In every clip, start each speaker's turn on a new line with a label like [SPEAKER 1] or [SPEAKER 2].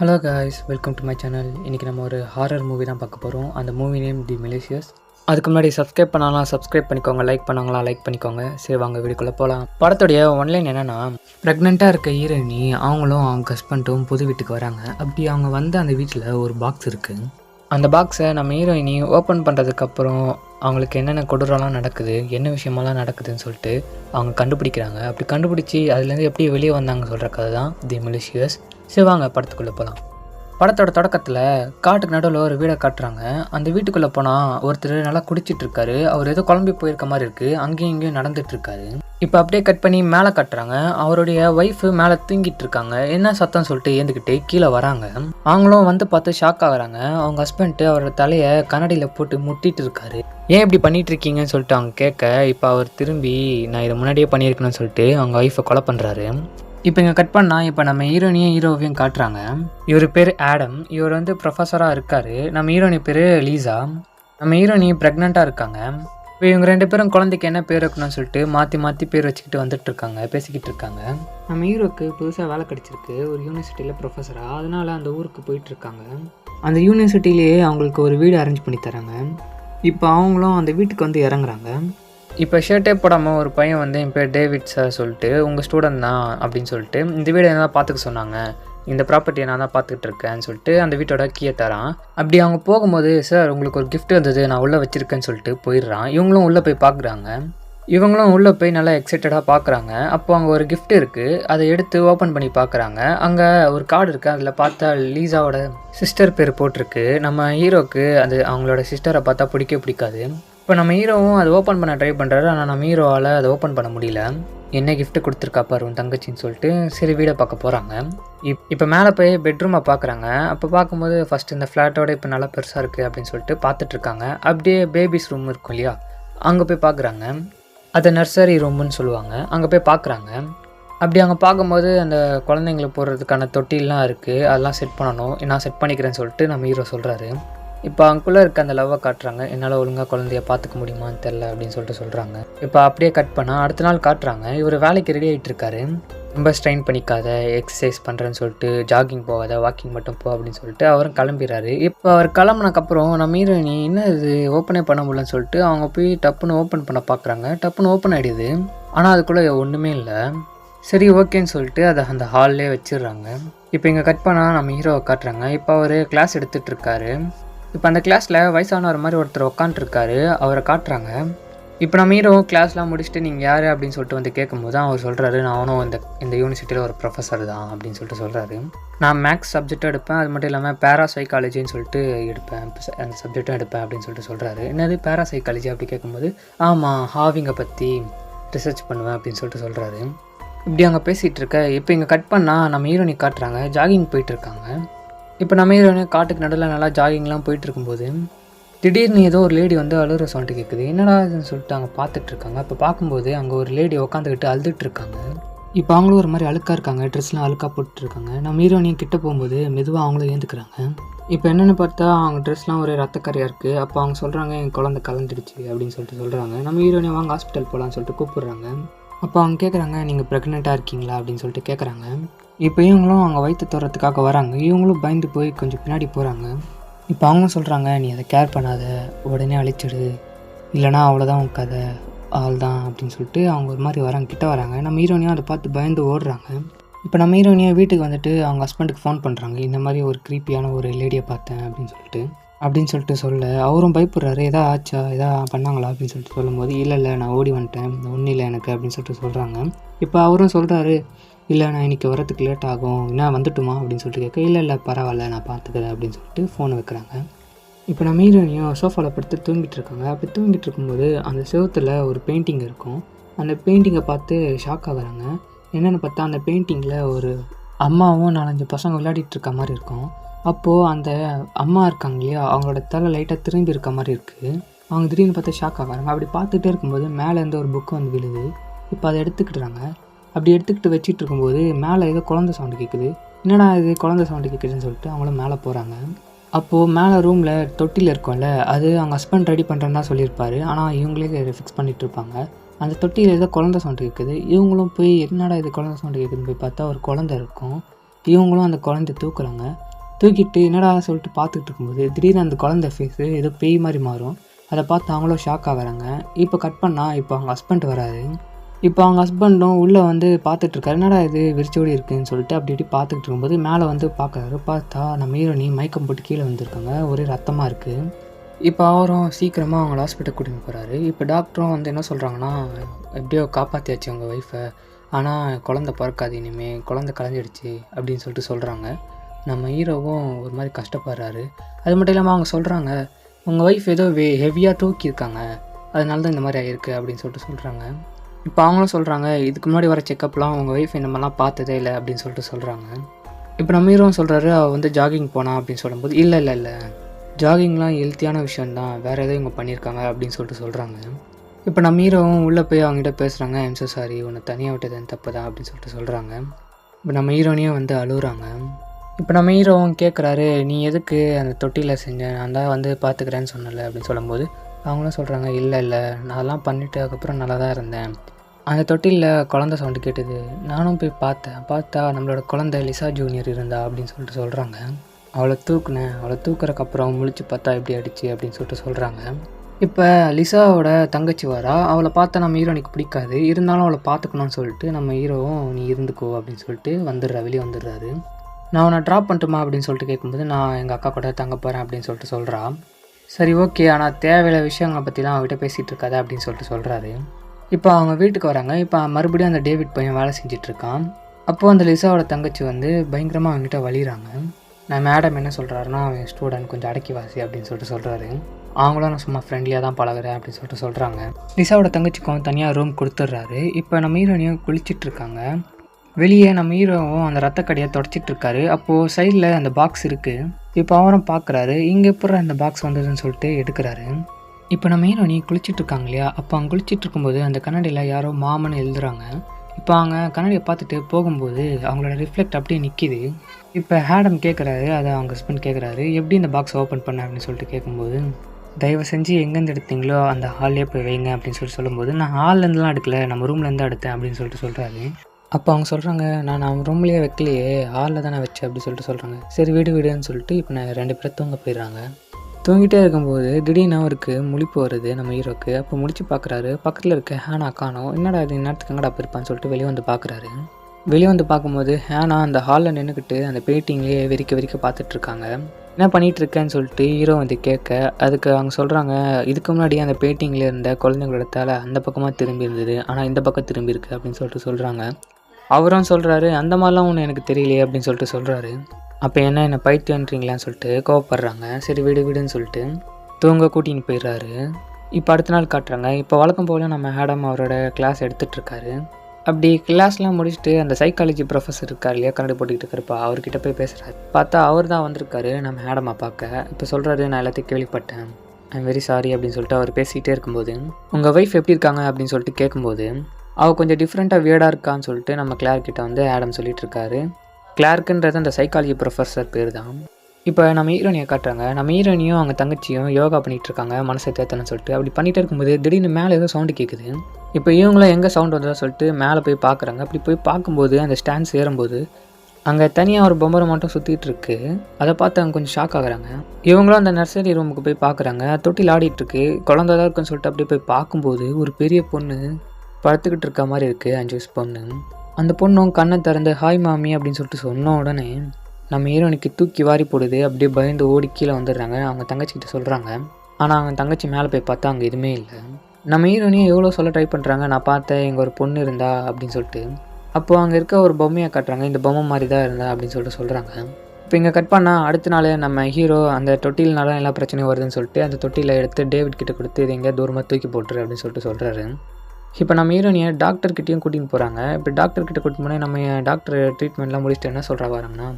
[SPEAKER 1] Hello guys welcome to my channel இன்றைக்கி நம்ம ஒரு ஹாரர் மூவி தான் பார்க்க போகிறோம் அந்த மூவி நேம் தி மிலேசியஸ் அதுக்கு முன்னாடி சப்ஸ்கிரைப் பண்ணாலாம் சப்ஸ்கிரைப் பண்ணிக்கோங்க. லைக் பண்ணாங்களா லைக் பண்ணிக்கோங்க. சரி வாங்க வீடியோக்குள்ளே போகலாம் படத்துடைய ஒன்லைன் என்னென்னா ப்ரெக்னெண்ட்டாக இருக்க ஹீரோயினி அவங்களும் அவங்க ஹஸ்பண்டும் புது வீட்டுக்கு வராங்க. அப்படி அவங்க வந்து அந்த வீட்டில் ஒரு பாக்ஸ் இருக்குது அந்த பாக்ஸை நம்ம ஹீரோயினி ஓப்பன் பண்ணுறதுக்கப்புறம் அவங்களுக்கு என்னென்ன கொடூரம்லாம் நடக்குது என்ன விஷயமெல்லாம் நடக்குதுன்னு சொல்லிட்டு அவங்க கண்டுபிடிக்கிறாங்க. அப்படி கண்டுபிடிச்சி அதுலேருந்து எப்படி வெளியே வந்தாங்க சொல்கிற கதை தான் தி மிலிஷியஸ் சரி வாங்க படத்துக்குள்ளே போகலாம் படத்தோட தொடக்கத்தில் காட்டுக்கு நடுவில் ஒரு வீடை காட்டுறாங்க. அந்த வீட்டுக்குள்ளே போனால் ஒருத்தர் நல்லா குடிச்சிட்டு இருக்காரு அவர் ஏதோ குழம்பி போயிருக்க மாதிரி இருக்குது அங்கேயும் இங்கேயும் நடந்துட்டு இருக்காரு இப்போ அப்படியே கட் பண்ணி மேலே காட்டுறாங்க. அவருடைய ஒய்ஃபு மேலே தூங்கிட்டு இருக்காங்க என்ன சத்தம் சொல்லிட்டு ஏந்துக்கிட்டு கீழே வராங்க. அவங்களும் வந்து பார்த்து ஷாக் ஆகுறாங்க. அவங்க ஹஸ்பண்ட்டு அவரோட தலையை கண்ணாடியில் போட்டு முட்டிட்டு இருக்காரு ஏன் இப்படி பண்ணிட்டு இருக்கீங்கன்னு சொல்லிட்டு அவங்க கேட்க இப்போ அவர் திரும்பி நான் இதை முன்னாடியே பண்ணியிருக்கணும்னு சொல்லிட்டு அவங்க ஒய்ஃபை கொலை பண்ணுறாரு இப்போ இங்கே கட் பண்ணால் இப்போ நம்ம ஹீரோனியும் ஹீரோவையும் காட்டுறாங்க. இவர் பேர் ஆடம். இவர் வந்து ப்ரொஃபஸராக இருக்கார். நம்ம ஹீரோனி பேர் லீசா. நம்ம ஹீரோனி ப்ரெக்னெண்ட்டாக இருக்காங்க. இப்போ இவங்க ரெண்டு பேரும் குழந்தைக்கு என்ன பேர் வைக்கணும்னு சொல்லிட்டு மாற்றி மாற்றி பேர் வச்சுக்கிட்டு வந்துட்டு இருக்காங்க பேசிக்கிட்டு இருக்காங்க. நம்ம ஹீரோக்கு புதுசாக வேலை கிடச்சிருக்கு. ஒரு யூனிவர்சிட்டியில் ப்ரொஃபஸராக அதனால் அந்த ஊருக்கு போயிட்டு இருக்காங்க. அந்த யூனிவர்சிட்டிலேயே அவங்களுக்கு ஒரு வீடு அரேஞ்ச் பண்ணி தராங்க. இப்போ அவங்களும் அந்த வீட்டுக்கு வந்து இறங்குறாங்க. இப்போ ஷர்ட்டே போடாமல் ஒரு பையன் வந்து என் பேர் டேவிட் சார் சொல்லிட்டு உங்கள் ஸ்டூடெண்ட் தான் அப்படின்னு சொல்லிட்டு இந்த வீடை என்ன தான் பார்த்துக்க சொன்னாங்க. இந்த ப்ராப்பர்ட்டியை நான் தான் பார்த்துக்கிட்டு இருக்கேன்னு சொல்லிட்டு அந்த வீட்டோட கீயை தரான். அப்படி அவங்க போகும்போது சார் உங்களுக்கு ஒரு கிஃப்ட் வந்தது நான் உள்ளே வச்சுருக்கேன்னு சொல்லிட்டு போயிடுறான். இவங்களும் உள்ளே போய் பார்க்குறாங்க. இவங்களும் உள்ளே போய் நல்லா எக்ஸைட்டடாக பார்க்குறாங்க. அப்போ அங்கே ஒரு கிஃப்ட் இருக்குது அதை எடுத்து ஓப்பன் பண்ணி பார்க்குறாங்க. அங்கே ஒரு கார்டு இருக்குது அதில் பார்த்தா லீசாவோட சிஸ்டர் பேர் போட்டிருக்கு. நம்ம ஹீரோக்கு அது அவங்களோட சிஸ்டரை பார்த்தா பிடிக்க பிடிக்காது. இப்போ நம்ம ஹீரோவும் அதை ஓப்பன் பண்ண ட்ரை பண்ணுறாரு ஆனால் நம்ம ஹீரோவால் அதை ஓப்பன் பண்ண முடியல. என்ன கிஃப்ட் கொடுத்துருக்கா பாரு உன் தங்கச்சின்னு சொல்லிட்டு சரி வீடை பார்க்க போகிறாங்க இப் இப்போ மேலே போய் பெட்ரூமை பார்க்குறாங்க அப்போ பார்க்கும்போது ஃபஸ்ட் இந்த ஃப்ளாட்டோட இப்போ நல்லா பெருசாக இருக்குது அப்படின்னு சொல்லிட்டு பார்த்துட்ருக்காங்க அப்படியே பேபிஸ் ரூம் இருக்கும் இல்லையா? அங்கே போய் பார்க்குறாங்க அதை நர்சரி ரூம்னு சொல்லுவாங்க. அங்கே போய் பார்க்குறாங்க அப்படி அங்கே பார்க்கும்போது அந்த குழந்தைங்களுக்கு போடுறதுக்கான தொட்டிலாம் இருக்குது அதெல்லாம் செட் பண்ணணும். நான் செட் பண்ணிக்கிறேன்னு சொல்லிட்டு நம்ம ஹீரோ சொல்கிறாரு இப்போ அங்குள்ளே இருக்க அந்த லவ்வை காட்டுறாங்க. என்னால் ஒழுங்காக குழந்தைய பார்த்துக்க முடியுமான்னு தெரில அப்படின்னு சொல்லிட்டு சொல்கிறாங்க இப்போ அப்படியே கட் பண்ணால் அடுத்த நாள் காட்டுறாங்க. இவர் வேலைக்கு ரெடி ஆகிட்டு இருக்காரு. ரொம்ப ஸ்ட்ரெயின் பண்ணிக்காத எக்ஸசைஸ் பண்ணுறேன்னு சொல்லிட்டு ஜாகிங் போகாத வாக்கிங் மட்டும் போ அப்படின்னு சொல்லிட்டு அவரும் கிளம்பிடுறாரு. இப்போ அவர் கிளம்புனக்கப்புறம் நம்ம ஹீரோயினி என்ன இது? ஓப்பனே பண்ண முடியலன்னு சொல்லிட்டு அவங்க போய் டப்புன்னு ஓப்பன் பண்ண பார்க்குறாங்க டப்புன்னு ஓப்பன் ஆகிடுது ஆனால் அதுக்குள்ளே ஒன்றுமே இல்லை. சரி ஓகேன்னு சொல்லிட்டு அதை அந்த ஹால்லே வச்சிடுறாங்க. இப்போ இங்கே கட் பண்ணால் நம்ம ஹீரோவை காட்டுறாங்க. இப்போ அவர் கிளாஸ் எடுத்துகிட்டு இருக்காரு. இப்போ அந்த கிளாஸில் வயசானவர் மாதிரி ஒருத்தர் உட்காந்துருக்காரு அவரை காட்டுறாங்க. இப்போ நம்ம ஹீரோ கிளாஸ்லாம் முடிச்சுட்டு நீங்கள் யார் அப்படின்னு சொல்லிட்டு வந்து கேட்கும்போது அவர் சொல்கிறாரு நானும் இந்த இந்த யூனிவர்சிட்டியில் ஒரு ப்ரொஃபஸர் தான் அப்படின்னு சொல்லிட்டு சொல்கிறாரு நான் மேக்ஸ் சப்ஜெக்ட்டும் எடுப்பேன் அது மட்டும் இல்லாமல் பேராசைக்காலஜின்னு சொல்லிட்டு எடுப்பேன் அந்த சப்ஜெக்ட்டும் எடுப்பேன் அப்படின்னு சொல்லிட்டு சொல்கிறாரு என்னது பேராசைக்காலஜி அப்படி கேட்கும்போது ஆமாம் ஹாவிங்கை பற்றி ரிசர்ச் பண்ணுவேன் அப்படின்னு சொல்லிட்டு சொல்கிறாரு இப்படி அங்கே பேசிகிட்டு இருக்க இப்போ இங்கே கட் பண்ணால் நம்ம ஹீரோனி காட்டுறாங்க ஜாகிங் போயிட்டு இருக்காங்க. இப்போ நம்ம ஹீரோனி காட்டுக்கு நடுவில் நல்லா ஜாகிங்லாம் போயிட்டு இருக்கும்போது திடீர்னு ஏதோ ஒரு லேடி வந்து அழுகிற சவுண்டு கேட்குது என்னடா இதுன்னு சொல்லிட்டு அங்கே பார்த்துட்ருக்காங்க அப்போ பார்க்கும்போது அங்கே ஒரு லேடி உட்காந்துக்கிட்டு அழுதுட்டு இருக்காங்க இப்போ அவங்களும் ஒரு மாதிரி அழுக்காக இருக்காங்க. ட்ரெஸ்லாம் அழுக்காக போட்டுருக்காங்க நம்ம ஹீரோனியும் கிட்ட போகும்போது மெதுவாக அவங்களும் ஏந்துக்கிறாங்க. இப்போ என்னென்னு பார்த்தா அவங்க ட்ரெஸ்லாம் ஒரே ரத்தக்கரையாக இருக்குது அப்போ அவங்க சொல்கிறாங்க என் குழந்தை கலந்துடுச்சு அப்படின்னு சொல்லிட்டு சொல்கிறாங்க நம்ம ஹீரோனியை வாங்க ஹாஸ்பிட்டல் போகலான்னு சொல்லிட்டு கூப்பிட்றாங்க. அப்போ அவங்க கேட்குறாங்க நீங்கள் ப்ரெக்னெண்ட்டாக இருக்கீங்களா? அப்படின்னு சொல்லிட்டு கேட்குறாங்க இப்போ இவங்களும் அவங்க வயிற்று தோறதுக்காக வராங்க. இவங்களும் பயந்து போய் கொஞ்சம் பின்னாடி போகிறாங்க இப்போ அவங்க சொல்கிறாங்க நீ அதை கேர் பண்ணாத. உடனே அழிச்சிடு. இல்லைனா அவ்வளோதான் உன் கதை. அவள் தான் அப்படின்னு சொல்லிட்டு அவங்க ஒரு மாதிரி வராங்க கிட்ட வராங்க. நம்ம ஹீரோனியும் அதை பார்த்து பயந்து ஓடுறாங்க. இப்போ நம்ம ஹீரோனியை வீட்டுக்கு வந்துட்டு அவங்க ஹஸ்பண்டுக்கு ஃபோன் பண்ணுறாங்க இந்த மாதிரி ஒரு க்ரீப்பியான ஒரு லேடியை பார்த்தேன். அப்படின்னு சொல்லிட்டு. அப்படின்னு சொல்லிட்டு சொல்ல. அவரும் பயப்படுறாரு எதா ஆச்சா? எதா பண்ணாங்களா? அப்படின்னு சொல்லிட்டு சொல்லும்போது இல்லை இல்லை நான் ஓடி வந்துட்டேன். ஒன்றும் இல்லை எனக்கு அப்படின்னு சொல்லிட்டு சொல்கிறாங்க இப்போ அவரும் சொல்கிறாரு இல்லை நான் இன்றைக்கி வரத்துக்கு லேட் ஆகும். என்ன வந்துட்டுமா? அப்படின்னு சொல்லிட்டு கேட்க இல்லை இல்லை பரவாயில்ல நான் பார்த்துக்கிறேன் அப்படின்னு சொல்லிட்டு ஃபோனை வைக்கிறாங்க. இப்போ நம்ம ஹீரோனியும் சோஃபாவில் படுத்து தூங்கிட்டு இருக்காங்க. அப்படி தூங்கிட்டு இருக்கும்போது அந்த செவுத்தில் ஒரு பெயிண்டிங் இருக்கும். அந்த பெயிண்டிங்கை பார்த்து ஷாக் ஆகுறாங்க. என்னென்னு பார்த்தா அந்த பெயிண்டிங்கில் ஒரு அம்மாவும் நாலஞ்சு பசங்க விளையாடிட்டு இருக்க மாதிரி இருக்கும். அப்போது அந்த அம்மா இருக்காங்க இல்லையா அவங்களோட தலை லைட்டாக திரும்பி இருக்க மாதிரி இருக்குது அவங்க திடீர்னு பார்த்தா ஷாக் ஆகுறாங்க அப்படி பார்த்துட்டே இருக்கும்போது மேலேருந்து ஒரு புக்கு வந்து விழுது. இப்போ அதை எடுத்துக்கிட்டுறாங்க. அப்படி எடுத்துக்கிட்டு வச்சிட்டு இருக்கும்போது மேலே ஏதோ குழந்தை சவுண்டு கேட்குது என்னடா இது குழந்தை சவுண்டு கேட்குதுன்னு சொல்லிட்டு அவங்களும் மேலே போகிறாங்க அப்போது மேலே ரூமில் தொட்டியில் இருக்கும்ல அது அவங்க ஹஸ்பண்ட் ரெடி பண்ணுறேன்னு தான் சொல்லியிருப்பாரு. ஆனால் இவங்களே ஃபிக்ஸ் பண்ணிகிட்டு இருப்பாங்க. அந்த தொட்டியில் ஏதோ குழந்தை சவுண்டு கேட்குது இவங்களும் போய் என்னடா இது குழந்தை சவுண்டு கேட்குதுன்னு போய் பார்த்தா ஒரு குழந்தை இருக்கும். இவங்களும் அந்த குழந்தைய தூக்குறாங்க. தூக்கிட்டு என்னடா சொல்லிட்டு பார்த்துட்டு இருக்கும்போது திடீர்னு அந்த குழந்தை ஃபேஸு ஏதோ பேய் மாதிரி மாறும். அதை பார்த்து அவங்களும் ஷாக் ஆகிறாங்க. இப்போ கட் பண்ணால் இப்போ அவங்க ஹஸ்பண்ட் வராது இப்போ அவங்க ஹஸ்பண்டும் உள்ளே வந்து பார்த்துட்ருக்காரு என்னடா இது? விரிச்சோடி இருக்குன்னு சொல்லிட்டு அப்படி இப்படி பார்த்துக்கிட்டு இருக்கும்போது மேலே வந்து பார்க்குறாரு. பார்த்தா நம்ம ஹீரோனி மயக்கம் போட்டு கீழே வந்திருக்காங்க ஒரே ரத்தமாக இருக்குது இப்போ அவரும் சீக்கிரமாக அவங்கள ஹாஸ்பிட்டல் கூட்டின்னு போகிறாரு இப்போ டாக்டரும் வந்து என்ன சொல்கிறாங்கன்னா எப்படியோ காப்பாற்றியாச்சு அவங்க ஒய்ஃபை ஆனால் குழந்த பிறக்காது இனிமேல் குழந்த கலைஞ்சிடுச்சு. அப்படின்னு சொல்லிட்டு சொல்கிறாங்க நம்ம ஹீரோவும் ஒரு மாதிரி கஷ்டப்படுறாரு. அது மட்டும் இல்லாமல் அவங்க சொல்கிறாங்க உங்கள் ஒய்ஃப் ஏதோ வே ஹெவியாக தூக்கியிருக்காங்க. அதனால தான் இந்த மாதிரி ஆகிருக்கு அப்படின்னு சொல்லிட்டு சொல்கிறாங்க இப்போ அவங்களும் சொல்கிறாங்க இதுக்கு முன்னாடி வர செக்கப்லாம் உங்கள் ஒய்ஃப் இந்த மாதிரிலாம் பார்த்ததே இல்லை அப்படின்னு சொல்லிட்டு சொல்கிறாங்க இப்போ நம்ம ஹீரோவும் சொல்கிறாரு அவள் வந்து ஜாகிங் போனா அப்படின்னு சொல்லும்போது இல்லை இல்லை இல்லை. ஜாகிங்லாம் ஹெல்த்தியான விஷயம்தான். வேறு எதோ இவங்க பண்ணியிருக்காங்க அப்படின்னு சொல்லிட்டு சொல்கிறாங்க இப்போ நம்ம ஹீரோவும் உள்ளே போய் அவங்ககிட்ட பேசுகிறாங்க எம்சோ சாரி உன்னை தனியாக விட்டது தப்பு தான் அப்படின்னு சொல்லிட்டு சொல்கிறாங்க இப்போ நம்ம ஹீரோனையும் வந்து அழுகுறாங்க. இப்போ நம்ம ஹீரோவும் கேட்குறாரு நீ எதுக்கு அந்த தொட்டியில் செஞ்ச? நான் தான் வந்து பார்த்துக்கிறேன்னு சொன்னல அப்படின்னு சொல்லும்போது அவங்களும் சொல்கிறாங்க இல்லை இல்லை நான் அதெல்லாம் பண்ணிவிட்டு அதுக்கப்புறம் நல்லா தான் இருந்தேன். அந்த தொட்டிலில் குழந்த சவுண்டு கேட்டது நானும் போய் பார்த்தேன். பார்த்தா நம்மளோட குழந்தை லிசா ஜூனியர் இருந்தா? அப்படின்னு சொல்லிட்டு சொல்கிறாங்க அவளை தூக்குனேன். அவளை தூக்குறக்கப்புறம் முழிச்சு பார்த்தா எப்படி அடிச்சு அப்படின்னு சொல்லிட்டு சொல்கிறாங்க இப்போ லிசாவோட தங்கச்சி வரா அவளை பார்த்தா நம்ம ஹீரோனுக்கு பிடிக்காது. இருந்தாலும் அவளை பார்த்துக்கணும்னு சொல்லிட்டு நம்ம ஹீரோவும் நீ இருந்துக்கோ அப்படின்னு சொல்லிட்டு வந்துடுறா வெளியே வந்துடுறாரு. நான் உன்னை ட்ராப் பண்ணட்டுமா அப்படின்னு சொல்லிட்டு கேட்கும்போது நான் எங்கள் அக்கா கூட தங்க போகிறேன் அப்படின்னு சொல்லிட்டு சொல்கிறான் சரி ஓகே ஆனால் தேவையில்ல விஷயங்களை பற்றிலாம் அவங்ககிட்ட பேசிகிட்டு இருக்காது அப்படின்னு சொல்லிட்டு சொல்கிறாரு இப்போ அவங்க வீட்டுக்கு வராங்க. இப்போ மறுபடியும் அந்த டேவிட் பையன் வேலை செஞ்சிட்ருக்கான் அப்போது அந்த லிசாவோட தங்கச்சி வந்து பயங்கரமாக அவங்ககிட்ட வழிகிறாங்க நான் மேடம் என்ன சொல்கிறாருன்னா அவன் ஸ்டூடெண்ட் கொஞ்சம் அடக்கி வாசி அப்படின்னு சொல்லிட்டு சொல்கிறாரு அவங்களும் நான் சும்மா ஃப்ரெண்ட்லியாக தான் பழகுறேன் அப்படின்னு சொல்லிட்டு சொல்கிறாங்க லிசாவோட தங்கச்சிக்கும் தனியாக ரூம் கொடுத்துட்றாரு. இப்போ நம்ம ஹீரோனியும் குளிச்சிட்டு இருக்காங்க. வெளியே நம்ம ஹீரோவும் அந்த ரத்தக்கடியை தொடச்சிட்டு இருக்காரு. அப்போது சைடில் அந்த பாக்ஸ் இருக்குது இப்போ அவரும் பார்க்குறாரு இங்கே எப்படி அந்த பாக்ஸ் வந்ததுன்னு சொல்லிட்டு எடுக்கிறாரு. இப்போ நம்ம ஹீரோனி குளிச்சுட்டு இருக்காங்க இல்லையா? அப்போ அவங்க குளிச்சுட்டு இருக்கும்போது அந்த கண்ணாடியில் யாரோ மாமன் எழுதுறாங்க. இப்போ அவங்க கண்ணாடியை பார்த்துட்டு போகும்போது அவங்களோட ரிஃப்ளெக்ட் அப்படியே நிற்கிது இப்போ ஹேடம் கேட்குறாரு அதை அவங்க ஹஸ்பண்ட் கேட்குறாரு எப்படி இந்த பாக்ஸ் ஓப்பன் பண்ண? அப்படின்னு சொல்லிட்டு கேட்கும்போது தயவு செஞ்சு எங்கேருந்து எடுத்தீங்களோ அந்த ஹால்லே போய் வைங்க அப்படின்னு சொல்லிட்டு சொல்லும்போது நான் ஹால்லேருந்துலாம் எடுக்கல. நம்ம ரூம்லேருந்து எடுத்தேன் அப்படின்னு சொல்லிட்டு சொல்கிறாரு அப்போ அவங்க சொல்கிறாங்க நான் நான் ரூம்லேயே வைக்கலையே ஹாலில் தானே நான் வச்சேன் அப்படி சொல்லிட்டு சொல்கிறாங்க சரி வீடு வீடுன்னு சொல்லிட்டு இப்போ நான் ரெண்டு பேரும் தூங்க போயிடுறாங்க. தூங்கிட்டே இருக்கும்போது திடீர்னு அவருக்கு முழிப்பு வருது நம்ம ஹீரோக்கு. அப்போ முழிச்சு பார்க்குறாரு பக்கத்தில் இருக்க ஹேனா காணோம். என்னடா இது நேரத்துக்கு எங்கடா போயிருப்பான்னு சொல்லிட்டு வெளியே வந்து பார்க்குறாரு வெளியே வந்து பார்க்கும்போது ஹேனா அந்த ஹாலில் நின்றுக்கிட்டு அந்த பெயிண்டிங்லேயே வெறிக்க வெறிக்க பார்த்துட்ருக்காங்க என்ன பண்ணிகிட்டு இருக்கேன்னு சொல்லிட்டு ஹீரோ வந்து கேட்க அதுக்கு அவங்க சொல்கிறாங்க இதுக்கு முன்னாடி அந்த பெயிண்டிங்கில் இருந்த குழந்தைங்களோட தலை அந்த பக்கமாக திரும்பி இருந்தது ஆனால் இந்த பக்கம் திரும்பியிருக்கு அப்படின்னு சொல்லிட்டு சொல்கிறாங்க அவரும் சொல்கிறாரு அந்த மாதிரிலாம் ஒன்று எனக்கு தெரியலையே அப்படின்னு சொல்லிட்டு சொல்கிறாரு அப்போ என்ன என்ன பைத்தியன்றீங்களான்னு சொல்லிட்டு கோவப்படுறாங்க. சரி விடு விடுன்னு சொல்லிட்டு தூங்க கூட்டின்னு போயிடுறாரு. இப்போ அடுத்த நாள் காட்டுறாங்க. இப்போ வழக்கம் போல் நம்ம மேடம் அவரோட கிளாஸ் எடுத்துகிட்ருக்காரு அப்படி கிளாஸ்லாம் முடிச்சுட்டு அந்த சைக்காலஜி ப்ரொஃபஸர் இருக்கார் இல்லையா கண்ணாடி போட்டுக்கிட்டு இருக்காருப்பா அவர்கிட்ட போய் பேசுகிறாரு பார்த்தா அவர் தான் வந்திருக்காரு நம்ம மேடம்மா பார்க்க. இப்போ சொல்கிறாரு நான் எல்லாத்தையும் கேள்விப்பட்டேன். ஐம் வெரி சாரி அப்படின்னு சொல்லிட்டு அவர் பேசிக்கிட்டே இருக்கும்போது உங்கள் ஒய்ஃப் எப்படி இருக்காங்க? அப்படின்னு சொல்லிட்டு கேட்கும்போது அவள் கொஞ்சம் டிஃப்ரெண்ட்டாக வியர்டாக இருக்கான்னு சொல்லிட்டு நம்ம கிளார்க் கிட்ட வந்து ஆடம் சொல்லிட்டு இருக்காரு கிளார்க்குன்றது அந்த சைக்காலஜி ப்ரொஃபஸர் பேர் தான் இப்போ நம்ம ஹீரோனியை காட்டுறாங்க. நம்ம ஹீரோனியும் அவங்க தங்கச்சியும் யோகா பண்ணிகிட்டு இருக்காங்க மனசை தேத்தணும்னு சொல்லிட்டு. அப்படி பண்ணிட்டு இருக்கும்போது திடீர்னு மேலே ஏதோ சவுண்டு கேட்குது இப்போ இவங்களும் எங்கே சவுண்ட் வந்ததா சொல்லிட்டு மேலே போய் பார்க்குறாங்க அப்படி போய் பார்க்கும்போது அந்த ஸ்டாண்ட்ஸ் ஏறும்போது அங்கே தனியாக ஒரு பொம்பரை மட்டும் சுற்றிட்டு இருக்கு அதை பார்த்து அவங்க கொஞ்சம் ஷாக் ஆகுறாங்க. இவங்களும் அந்த நர்சரி ரூமுக்கு போய் பார்க்குறாங்க தொட்டில் ஆடிட்டு இருக்கு குழந்தை தான் இருக்குன்னு சொல்லிட்டு அப்படியே போய் பார்க்கும்போது ஒரு பெரிய பொண்ணு படுத்துக்கிட்டு இருக்க மாதிரி இருக்குது அஞ்சு பொண்ணு. அந்த பொண்ணும் கண்ணை திறந்து ஹாய் மாமி அப்படின்னு சொல்லிட்டு சொன்ன உடனே நம்ம ஹீரோனுக்கு தூக்கி வாரி போடுது அப்படியே பயந்து ஓடி கீழே வந்துடுறாங்க. அவங்க தங்கச்சிக்கிட்ட சொல்கிறாங்க ஆனால் அவங்க தங்கச்சி மேலே போய் பார்த்தா அங்கே எதுவுமே இல்லை. நம்ம ஹீரோனையும் எவ்வளோ சொல்ல ட்ரை பண்ணுறாங்க நான் பார்த்தேன் எங்கள் ஒரு பொண்ணு இருந்தா அப்படின்னு சொல்லிட்டு. அப்போது அங்கே இருக்க ஒரு பொம்மையை காட்டுறாங்க. இந்த பொம்மை மாதிரி தான் இருந்தா அப்படின்னு சொல்லிட்டு சொல்கிறாங்க இப்போ இங்கே கட் பண்ணால் அடுத்த நாள் நம்ம ஹீரோ அந்த தொட்டில்னால எல்லா பிரச்சனையும் வருதுன்னு சொல்லிட்டு அந்த தொட்டியில் எடுத்து டேவிட் கிட்ட கொடுத்து இது எங்கேயா தூரமாக தூக்கி போட்டுரு அப்படின்னு சொல்லிட்டு சொல்கிறாரு இப்போ நம்ம ஹீரோனியை டாக்டர்கிட்டையும் கூட்டின்னு போகிறாங்க இப்போ டாக்டர்கிட்ட கூட்டிட்டு போனால் நம்ம டாக்டர் ட்ரீட்மெண்ட்லாம் முடிச்சுட்டு என்ன சொல்கிறா வராங்கன்னா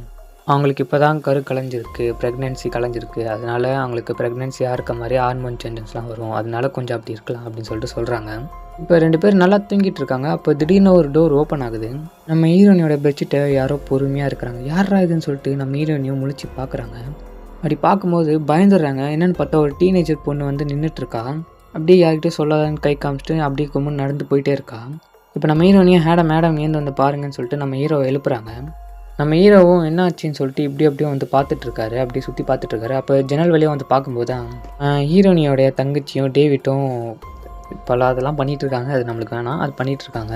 [SPEAKER 1] அவங்களுக்கு இப்போ தான் கரு கலைஞ்சிருக்கு ப்ரெக்னென்சி கலைஞ்சிருக்கு அதனால் அவங்களுக்கு ப்ரெக்னென்சியாக இருக்க மாதிரி ஹார்மோன் சேஞ்சஸ்லாம் வரும். அதனால கொஞ்சம் அப்படி இருக்கலாம் அப்படின்னு சொல்லிட்டு சொல்கிறாங்க இப்போ ரெண்டு பேர் நல்லா தூங்கிட்டு இருக்காங்க. அப்போ திடீர்னு ஒரு டோர் ஓப்பன் ஆகுது. நம்ம ஹீரோனியோட பெட்ஷீட்டை யாரோ பொறுமையாக இருக்கிறாங்க. யாரா இதுன்னு சொல்லிட்டு நம்ம ஹீரோனியும் முழிச்சு பார்க்குறாங்க. அப்படி பார்க்கும்போது பயந்துடுறாங்க. என்னென்னு பார்த்தா ஒரு டீனேஜர் பொண்ணு வந்து நின்றுட்டுருக்கா அப்படியே யார்கிட்டயும் சொல்லாதான்னு கை காமிச்சிட்டு அப்படியே கும்பு நடந்து போயிட்டே இருக்கா. இப்போ நம்ம ஹீரோனையும் ஹேடம் மேடம் ஏந்து வந்து பாருங்கன்னு சொல்லிட்டு நம்ம ஹீரோவை எழுப்புறாங்க. நம்ம ஹீரோவும் என்ன ஆச்சுன்னு சொல்லிட்டு இப்படி அப்படியே வந்து பார்த்துட்டு இருக்காரு. அப்படியே சுற்றி பார்த்துட்டு இருக்காரு. அப்போ ஜன்னல் வழியாக வந்து பார்க்கும்போது தான் ஹீரோனியோடைய தங்கச்சியும் டேவிட்டும் இப்போல்லாம் அதெல்லாம் பண்ணிகிட்டு இருக்காங்க. அது நம்மளுக்கு வேணாம். அது பண்ணிகிட்டு இருக்காங்க.